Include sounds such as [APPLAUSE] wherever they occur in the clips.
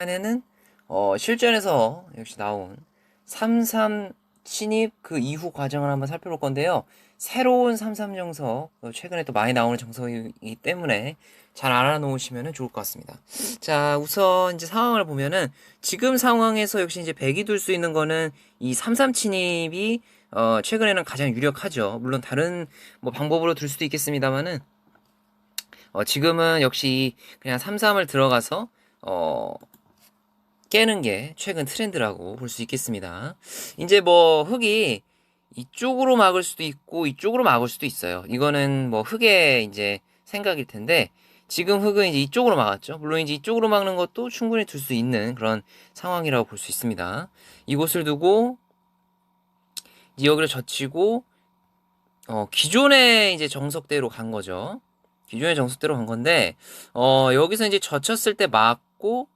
이번에는 어, 실전에서 역시 나온 33 신입 그 이후 과정을 한번 살펴볼 건데요. 새로운 33 정석, 어, 최근에 또 많이 나오는 정석이기 때문에 잘 알아놓으시면 좋을 것 같습니다. 자, 우선 이제 상황을 보면은 지금 상황에서 역시 이제 백이 둘 수 있는 거는 이 33 침입이 어, 최근에는 가장 유력하죠. 물론 다른 뭐 방법으로 둘 수도 있겠습니다만은 어, 지금은 역시 그냥 33을 들어가서 어, 깨는 게 최근 트렌드라고 볼 수 있겠습니다. 이제 뭐 흙이 이쪽으로 막을 수도 있고 이쪽으로 막을 수도 있어요. 이거는 뭐 흙의 이제 생각일 텐데 지금 흙은 이제 이쪽으로 막았죠. 물론 이제 이쪽으로 막는 것도 충분히 둘 수 있는 그런 상황이라고 볼 수 있습니다. 이곳을 두고 여기를 젖히고 어 기존의 이제 정석대로 간 거죠. 기존의 정석대로 간 건데 어 여기서 이제 젖혔을 때 막고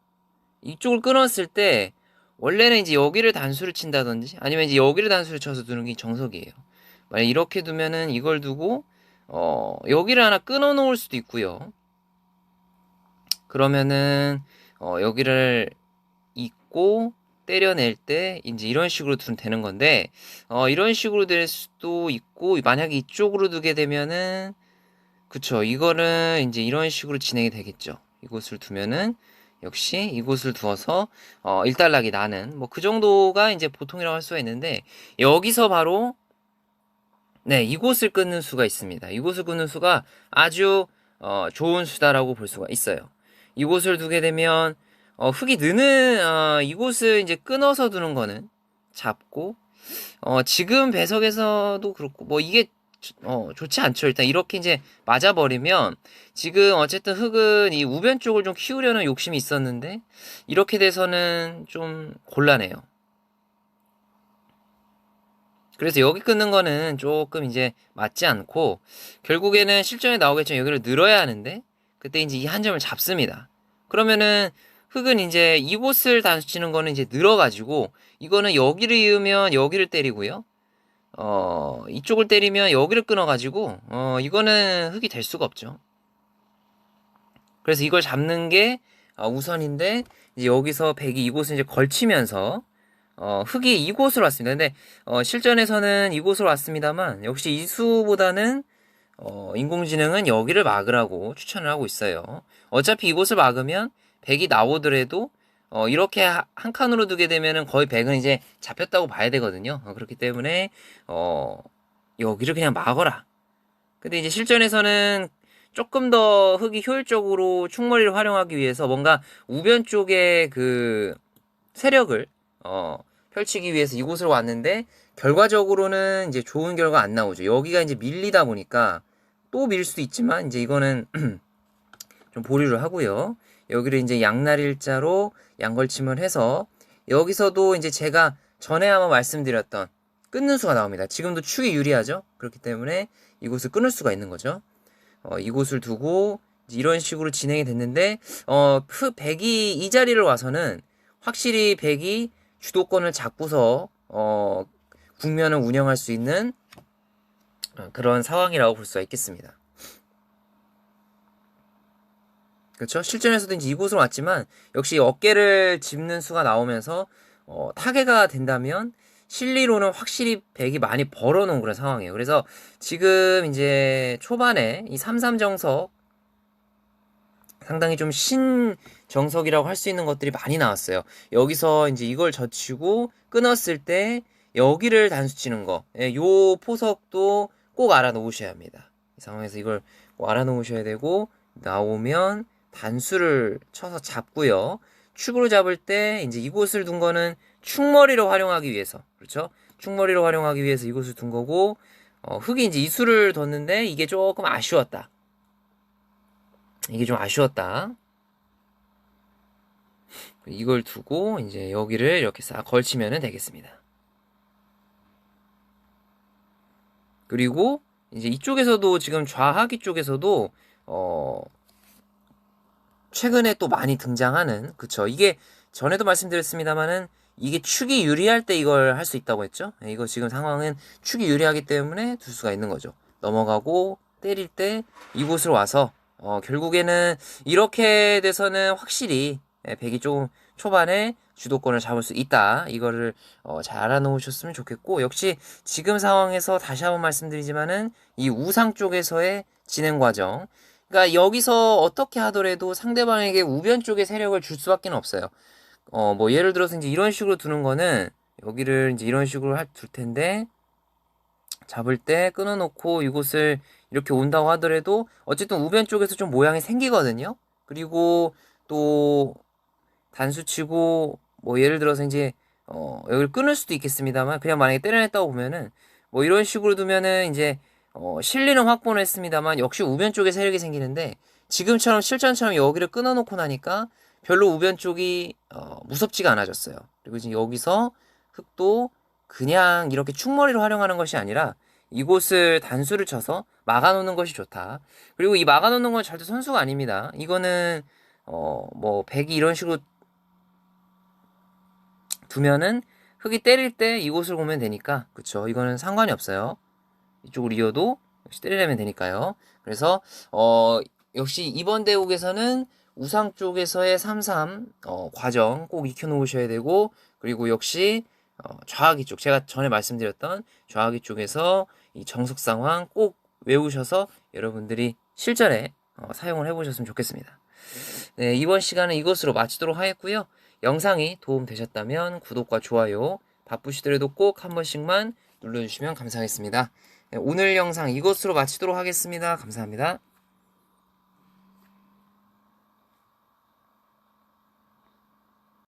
이쪽을 끊었을 때 원래는 이제 여기를 단수를 친다든지 아니면 이제 여기를 단수를 쳐서 두는 게 정석이에요. 만약 이렇게 두면은 이걸 두고 어 여기를 하나 끊어 놓을 수도 있고요. 그러면은 어 여기를 잇고 때려낼 때 이제 이런 식으로 두면 되는 건데 어 이런 식으로 될 수도 있고 만약에 이쪽으로 두게 되면은 그쵸 이거는 이제 이런 식으로 진행이 되겠죠. 이곳을 두면은 역시 이곳을 두어서 어, 일단락이 나는 뭐 그 정도가 이제 보통이라고 할 수가 있는데 여기서 바로 네 이곳을 끊는 수가 있습니다. 이곳을 끊는 수가 아주 어, 좋은 수다라고 볼 수가 있어요. 이곳을 두게 되면 어, 흙이 느는 어, 이곳을 이제 끊어서 두는 거는 잡고 어, 지금 배석에서도 그렇고 뭐 이게 어, 좋지 않죠. 일단 이렇게 이제 맞아버리면 지금 어쨌든 흙은 이 우변 쪽을 좀 키우려는 욕심이 있었는데 이렇게 돼서는 좀 곤란해요. 그래서 여기 끊는 거는 조금 이제 맞지 않고 결국에는 실전에 나오겠지만 여기를 늘어야 하는데 그때 이제 이 한 점을 잡습니다. 그러면은 흙은 이제 이곳을 단수 치는 거는 이제 늘어가지고 이거는 여기를 이으면 여기를 때리고요. 어, 이쪽을 때리면 여기를 끊어가지고, 어, 이거는 흙이 될 수가 없죠. 그래서 이걸 잡는 게 어, 우선인데, 이제 여기서 백이 이곳을 이제 걸치면서, 어, 흙이 이곳으로 왔습니다. 근데, 어, 실전에서는 이곳으로 왔습니다만, 역시 이수보다는, 어, 인공지능은 여기를 막으라고 추천을 하고 있어요. 어차피 이곳을 막으면, 백이 나오더라도, 어, 이렇게 한 칸으로 두게 되면은 거의 100은 이제 잡혔다고 봐야 되거든요. 어, 그렇기 때문에, 어, 여기를 그냥 막어라. 근데 이제 실전에서는 조금 더 흙이 효율적으로 충머리를 활용하기 위해서 뭔가 우변 쪽에 그 세력을, 어, 펼치기 위해서 이곳으로 왔는데, 결과적으로는 이제 좋은 결과 안 나오죠. 여기가 이제 밀리다 보니까 또 밀 수도 있지만, 이제 이거는 [CLEARS THROAT] 좀 보류를 하고요. 여기를 이제 양날 일자로 양걸침을 해서 여기서도 이제 제가 전에 한번 말씀드렸던 끊는 수가 나옵니다. 지금도 축이 유리하죠. 그렇기 때문에 이곳을 끊을 수가 있는 거죠. 어, 이곳을 두고 이런 식으로 진행이 됐는데 어, 백이 이 자리를 와서는 확실히 백이 주도권을 잡고서 어, 국면을 운영할 수 있는 어, 그런 상황이라고 볼 수가 있겠습니다. 그렇죠? 실전에서도 이제 이곳으로 왔지만 역시 어깨를 짚는 수가 나오면서 어, 타개가 된다면 실리로는 확실히 백이 많이 벌어놓은 그런 상황이에요. 그래서 지금 이제 초반에 이 33 정석 상당히 좀 신정석이라고 할 수 있는 것들이 많이 나왔어요. 여기서 이제 이걸 젖히고 끊었을 때 여기를 단수 치는 거, 예, 요 포석도 꼭 알아놓으셔야 합니다. 이 상황에서 이걸 꼭 알아놓으셔야 되고 나오면 단수를 쳐서 잡고요. 축으로 잡을 때 이제 이곳을 둔 거는 축머리로 활용하기 위해서 그렇죠? 축머리로 활용하기 위해서 이곳을 둔 거고 어, 흙이 이제 이수를 뒀는데 이게 조금 아쉬웠다. 이게 좀 아쉬웠다. 이걸 두고 이제 여기를 이렇게 싹 걸치면 되겠습니다. 그리고 이제 이쪽에서도 지금 좌하기 쪽에서도 어 최근에 또 많이 등장하는 그쵸 이게 전에도 말씀드렸습니다만은 이게 축이 유리할 때 이걸 할 수 있다고 했죠 네, 이거 지금 상황은 축이 유리하기 때문에 둘 수가 있는 거죠 넘어가고 때릴 때 이곳으로 와서 어, 결국에는 이렇게 돼서는 확실히 예, 백이 조금 초반에 주도권을 잡을 수 있다. 이거를 어, 잘 알아놓으셨으면 좋겠고 역시 지금 상황에서 다시 한번 말씀드리지만은 이 우상 쪽에서의 진행 과정. 그러니까 여기서 어떻게 하더라도 상대방에게 우변 쪽에 세력을 줄 수밖에 없어요. 어, 뭐 예를 들어서 이제 이런 식으로 두는 거는 여기를 이제 이런 식으로 할, 둘 텐데 잡을 때 끊어놓고 이곳을 이렇게 온다고 하더라도 어쨌든 우변 쪽에서 좀 모양이 생기거든요. 그리고 또 단수치고 뭐 예를 들어서 이제 어 여기를 끊을 수도 있겠습니다만 그냥 만약에 때려냈다고 보면은 뭐 이런 식으로 두면은 이제 어 실리는 확보는 했습니다만 역시 우변 쪽에 세력이 생기는데 지금처럼 실전처럼 여기를 끊어놓고 나니까 별로 우변 쪽이 어 무섭지가 않아졌어요. 그리고 지금 여기서 흑도 그냥 이렇게 충머리로 활용하는 것이 아니라 이곳을 단수를 쳐서 막아놓는 것이 좋다. 그리고 이 막아놓는 건 절대 선수가 아닙니다. 이거는 어 뭐 백이 이런 식으로 두면은 흑이 때릴 때 이곳을 보면 되니까 그쵸 이거는 상관이 없어요 이쪽으로 이어도 역시 때리려면 되니까요 그래서 어 역시 이번 대국에서는 우상 쪽에서의 33 어, 과정 꼭 익혀 놓으셔야 되고 그리고 역시 어, 좌하기 쪽 제가 전에 말씀드렸던 좌하기 쪽에서 이 정석 상황 꼭 외우셔서 여러분들이 실전에 어, 사용을 해보셨으면 좋겠습니다. 네, 이번 시간은 이것으로 마치도록 하겠고요. 영상이 도움 되셨다면 구독과 좋아요 바쁘시더라도 꼭 한 번씩만 눌러주시면 감사하겠습니다. 네, 오늘 영상 이것으로 마치도록 하겠습니다. 감사합니다.